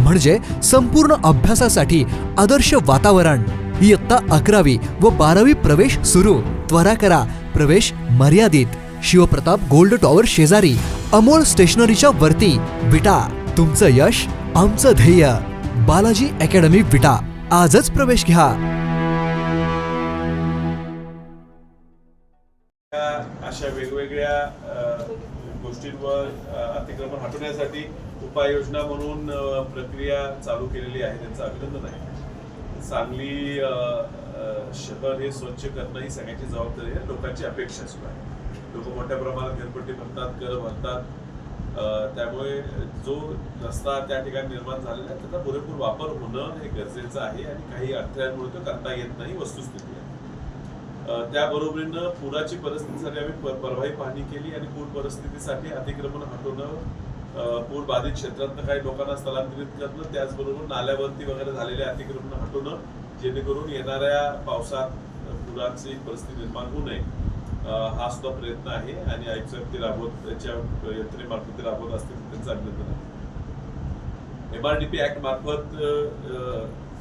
म्हणजे संपूर्ण अभ्यासासाठी आदर्श वातावरण. इयत्ता अकरावी व बारावी प्रवेश सुरू. त्वरा करा. प्रवेश मर्यादित. शिवप्रताप गोल्ड टॉवर शेजारी. अमोल स्टेशनरीच्या वरती. विटा. तुमचं यश आमचं ध्येय. बालाजी अकॅडमी विटा. आजच प्रवेश घ्या. अशा वेगवेगळ्या गोष्टींवर अतिक्रमण हटवण्यासाठी उपाययोजना म्हणून प्रक्रिया चालू केलेली आहे. त्यांचं अभिनंदन आहे. सांगली शहर हे स्वच्छ करणं ही सगळ्यांची जबाबदारी आहे. लोकांची अपेक्षा सुद्धा आहे. लोक मोठ्या प्रमाणात घरपट्टी भरतात कर भरतात. त्यामुळे जो रस्ता त्या ठिकाणी निर्माण झालेला आहे त्याचा पुरेपूर वापर होणं हे गरजेचं आहे आणि काही अडथळ्यांमुळे तो करता येत नाही वस्तुस्थिती आहे. त्याबरोबरीनं पुराची परिस्थितीसाठी आम्ही परवाही पाहणी केली आणि पूर परिस्थितीसाठी अतिक्रमण हटवणं पूर बाधित क्षेत्रातनं काही लोकांना स्थलांतरित करणं त्याचबरोबर नाल्यावरती वगैरे झालेले अतिक्रमण हटवणं जेणेकरून येणाऱ्या पावसात पुरांची परिस्थिती निर्माण होऊ नये. हा सुद्धा प्रयत्न आहे आणि आयुक्त साहेब ते राबवत त्याच्या यंत्रणेमार्फत ते राबवत असतील त्यांचं अभिनंदन आहे. एमआरडीपी ऍक्ट मार्फत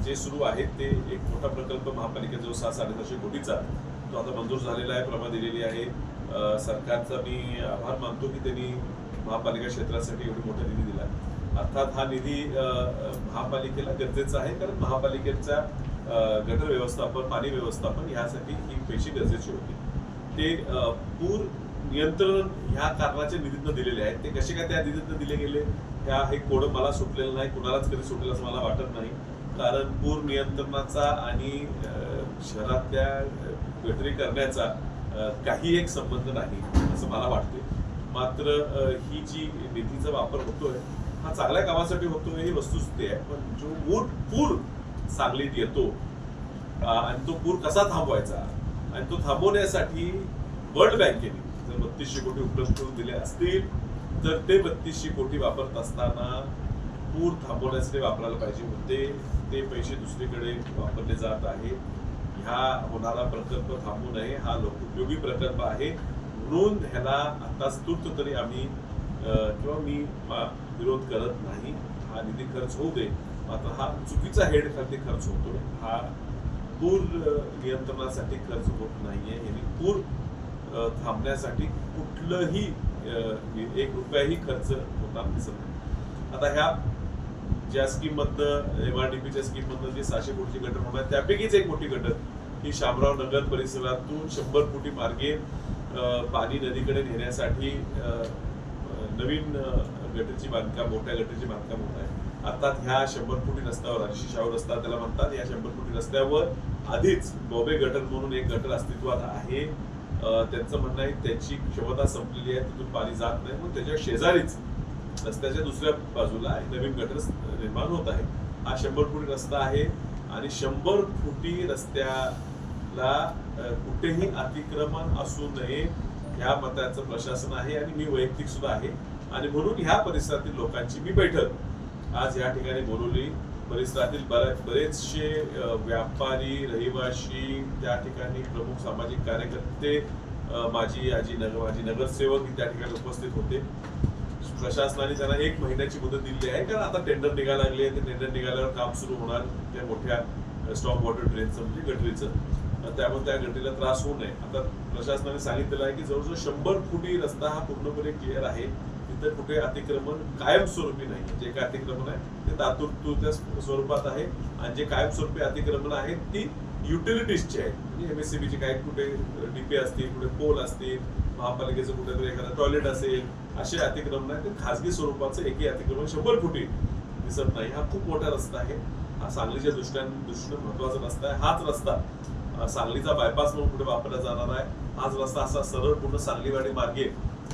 जे सुरू आहे ते एक मोठा प्रकल्प महापालिकेजवळ जो सहा साडेसहाशे कोटीचा तो आता मंजूर झालेला आहे प्रमा दिलेली आहे. सरकारचा मी आभार मानतो की त्यांनी महापालिका क्षेत्रासाठी एवढी मोठा निधी दिला. अर्थात हा निधी महापालिकेला गरजेचा आहे कारण महापालिकेचा गटर व्यवस्थापन पाणी व्यवस्थापन यासाठी ही पैसे गरजेची होती. ते पूर नियंत्रण ह्या कारणाच्या निधीतनं दिलेले आहेत. ते कसे काय त्या निधीतनं दिले गेले ह्या हे कोड मला सुटलेलं नाही कुणालाच कधी सुटलेलं असं मला वाटत नाही. कारण पूर नियंत्रणाचा आणि शहरातल्या गटरी करण्याचा काही एक संबंध नाही असं मला वाटते मात्र ही जी निधीचा वापर होतोय हा चांगल्या कामासाठी होतोय ही वस्तुस्थिती आहे. पण जो मूळ पूर सांगलीत येतो आणि तो पूर कसा थांबवायचा? आणि तो थांबवण्यासाठी वर्ल्ड बँकेने जर बत्तीसशे कोटी उपलब्ध करून दिले असतील तर ते बत्तीसशे कोटी वापरत असताना पूर थांबवण्यासाठी वापरायला पाहिजे होते. ते पैसे दुसरीकडे वापरले जात आहे ह्या होणारा प्रकल्प थांबू नये. हा लोकोपयोगी प्रकल्प आहे. म्हणून ह्याला आता स्तुत तरी आम्ही किंवा मी मा- विरोध करत नाही. हा निधी खर्च होऊ दे. मात्र हा चुकीचा हेड खाली खर्च होतो. हा पूर नियंत्रणासाठी खर्च होत नाहीये. यांनी पूर थांबण्यासाठी कुठलंही एक रुपयाही खर्च होताना दिसत नाही. आता ह्या ज्या स्कीममधनं एम आर डी पीच्या स्कीममधनं जे सहाशे कोटीची गटर होणार त्यापैकीच एक मोठी गटर ही शामराव नगर परिसरातून शंभर कोटी मार्गे पाणी नदीकडे नेण्यासाठी नवीन गटरची बांधकाम मोठ्या गटरची बांधकाम होत आहे. अर्थात ह्या शंभर फुटी रस्त्यावर ऋषी शाहू रस्ता त्याला म्हणतात या शंभर फुटी रस्त्यावर आधीच बॉबे गटर म्हणून एक गटर अस्तित्वात आहे. त्यांचं म्हणणं आहे त्याची क्षमता संपलेली आहे तिथून पाणी जात नाही मग त्याच्या शेजारीच रस्त्याच्या दुसऱ्या बाजूला एक नवीन गटर निर्माण होत आहे. हा शंभर फुटी रस्ता आहे आणि शंभर फुटी रस्त्या ला कुठेही अतिक्रमण असू नये ह्या मताचं प्रशासन आहे आणि मी वैयक्तिक सुद्धा आहे. आणि म्हणून ह्या परिसरातील लोकांची मी बैठक. आज या ठिकाणी बोलवली. परिसरातील बऱ्याच बरेचसे व्यापारी रहिवासी त्या ठिकाणी प्रमुख सामाजिक कार्यकर्ते माझी आजी नगर माझी नगरसेवक त्या ठिकाणी उपस्थित होते. प्रशासनाने त्यांना एक महिन्याची मुदत दिली आहे. कारण आता टेंडर निघायला लागले. ते टेंडर निघाल्यावर काम सुरू होणार. त्या मोठ्या स्टॉक वॉटर ड्रेनचं म्हणजे गटरीचं. त्यामुळे त्या घटनेला त्रास होऊ नये. आता प्रशासनाने सांगितलेलं आहे की जवळजवळ शंभर फुटी रस्ता हा पूर्णपणे क्लिअर आहे. तिथं कुठे अतिक्रमण कायमस्वरूपी नाही. जे काय अतिक्रमण आहे ते तात्पुरत्या स्वरूपात आहे. आणि जे कायमस्वरूपी अतिक्रमण आहेत ती युटिलिटीजची आहेत. म्हणजे एमएससीबीची काही कुठे डीपी असतील कुठे पोल असतील महापालिकेचं कुठेतरी एखादं टॉयलेट असेल असे अतिक्रमण आहेत. ते खासगी स्वरूपाचं एकही अतिक्रमण शंभर फुटी दिसत नाही. हा खूप मोठा रस्ता आहे. हा सांगलीच्या दृष्ट्या दृष्टीनं महत्त्वाचा रस्ता आहे. हाच रस्ता सांगलीचा बायपास म्हणून पुढे वापरला जाणार आहे. हाच रस्ता असा सरळ पूर्ण सांगलीवाडी मार्गे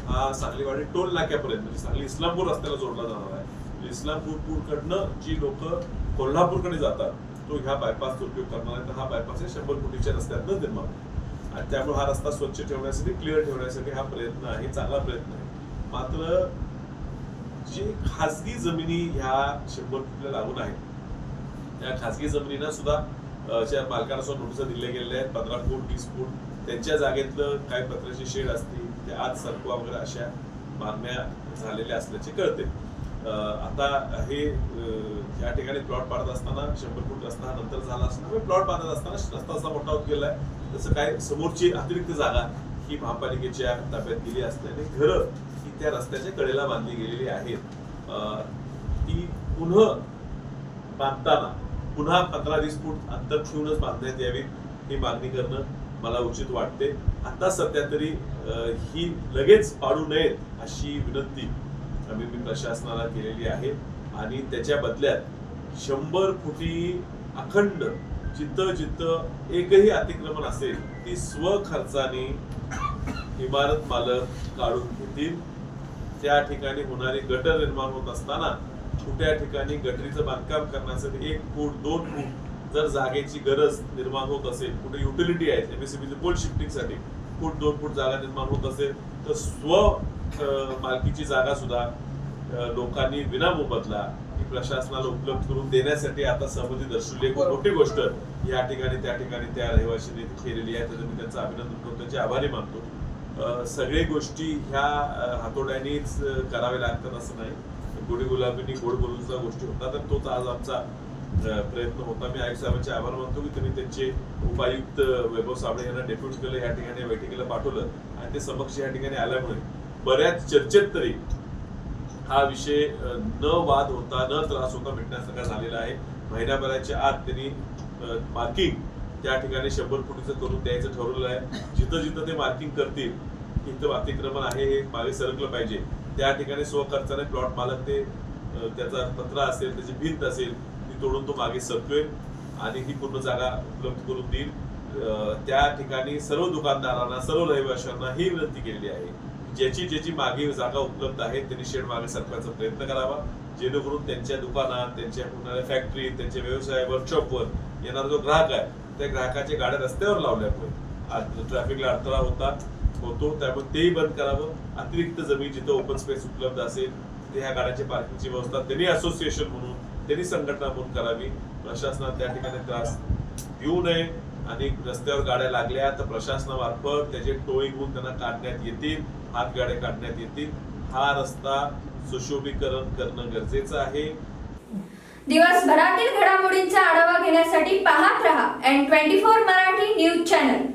हा सांगलीवाडी टोल नाक्यापर्यंत म्हणजे सांगली इस्लामपूर रस्त्याला जोडला जाणार आहे. म्हणजे इस्लामपूरकडनं जी लोक कोल्हापूरकडे जातात तो ह्या बायपासचा उपयोग करणार आहे. तर हा बायपास हे शंभर फुटीच्या रस्त्यातनं निर्माण होईल. आणि त्यामुळे हा रस्ता स्वच्छ ठेवण्यासाठी क्लिअर ठेवण्यासाठी हा प्रयत्न आहे चांगला प्रयत्न आहे. मात्र जे खासगी जमिनी ह्या शंभर फुटल्या लागून आहेत त्या खासगी जमिनींना सुद्धा अशा ज्या मालकांना सुद्धा दिले दिल्या गेलेल्या आहेत पंधरा फूट वीस फूट त्यांच्या जागेतलं काही पत्र्याचे शेड असतील ते आज सरकवा वगैरे अशा मागण्या झालेल्या असल्याचे कळते. आता हे या ठिकाणी प्लॉट पाडत असताना शंभर फूट रस्ता हा नंतर झाला असताना प्लॉट पाडत असताना रस्ता असा मोठा होत आहे तसं काय समोरची अतिरिक्त जागा ही महापालिकेच्या ताब्यात गेली असल्याने घरं ही त्या रस्त्याच्या कडेला बांधली गेलेली आहेत. ती पुन्हा बांधताना पुन्हा पंधरा वीस फूट अंतर ठेवूनच बांधण्यात यावी ही मागणी करणं मला उचित वाटते. आता सध्या तरी ही लगेच पाडू नयेत अशी विनंती आम्ही मी प्रशासनाला केलेली आहे. आणि त्याच्या बदल्यात शंभर फुटी अखंड जिथं जिथं एकही अतिक्रमण असेल ती स्वखर्चाने इमारत मालक काढून घेतील. त्या ठिकाणी होणारी गटर निर्माण होत असताना छोट्या ठिकाणी गटरीचं बांधकाम करण्यासाठी एक फूट दोन फूट जर जागेची गरज निर्माण होत असेल कुठे युटिलिटी आहे एमएससीबीचे पोल शिफ्टिंगसाठी फूट दोन फूट जागा निर्माण होत असेल तर स्व मालकीची जागा सुद्धा लोकांनी विना मोबदला प्रशासनाला उपलब्ध करून देण्यासाठी आता सहमती दर्शवली एक मोठी गोष्ट या ठिकाणी त्या ठिकाणी त्या रहिवाशीने केलेली आहे त्याचं मी त्यांचं अभिनंदन करतो त्याचे आभारी मानतो. सगळ्या सगळे गोष्टी ह्या हातोड्यानेच कराव्या करावे लागतात असं नाही. गोडी गुलाबीनी गोड बोलूनचा गोष्टी होता तर तोच आज आमचा प्रयत्न होता. मी आयुक्त साहेबांचे आभार मानतो की त्यांनी त्यांचे उपायुक्त वैभव साबळे यांना डेप्युट केलं या ठिकाणी बैठकीला पाठवलं आणि ते समक्ष या ठिकाणी आल्यामुळे बऱ्याच चर्चेत तरी हा विषय न वाद होता न त्रास होता मिटण्यासारखा झालेला आहे. महिन्याभराच्या आत त्यांनी मार्किंग त्या ठिकाणी शंभर फुटीचं करून द्यायचं ठरवलं आहे. जिथं जिथं ते मार्किंग करतील तिथं अतिक्रमण आहे हे मागे सरकलं पाहिजे. त्या ठिकाणी स्वखर्चाने प्लॉट मालक ते त्याचा पत्रा असेल त्याची भिंत असेल ती तोडून तो मागे सरकवेल आणि ही पूर्ण जागा उपलब्ध करून देईल. त्या ठिकाणी सर्व दुकानदारांना सर्व रहिवाशांना ही विनंती केलेली आहे ज्याची ज्याची मागे जागा उपलब्ध आहे त्यांनी शेड मागे सरकवायचा प्रयत्न करावा. जेणेकरून त्यांच्या दुकानात त्यांच्या होणाऱ्या फॅक्टरी त्यांच्या व्यवसाय वर्कशॉपवर येणारा जो ग्राहक आहे त्या ग्राहकाच्या गाड्या रस्त्यावर लावल्यामुळे ट्रॅफिकला अडथळा होता होतो. त्यामुळे तेही बंद करावं. अतिरिक्त जमीन जिथं ओपन स्पेस उपलब्ध असेल तिथे ह्या गाड्यांची पार्किंगची व्यवस्था त्यांनी असोसिएशन म्हणून त्यांनी संघटना म्हणून करावी. प्रशासनात त्या ठिकाणी त्रास देऊ नये. आणि रस्त्यावर गाड्या लागल्या तर प्रशासनामार्फत त्याचे टोईंग होऊन त्यांना काढण्यात येतील हात गाड्या काढण्यात येतील. हा रस्ता सुशोभीकरण करणं गरजेचं आहे. दिवसभरातील घडामोडींचा आढावा घेण्यासाठी पाहत रहा N twenty four Marathi news channel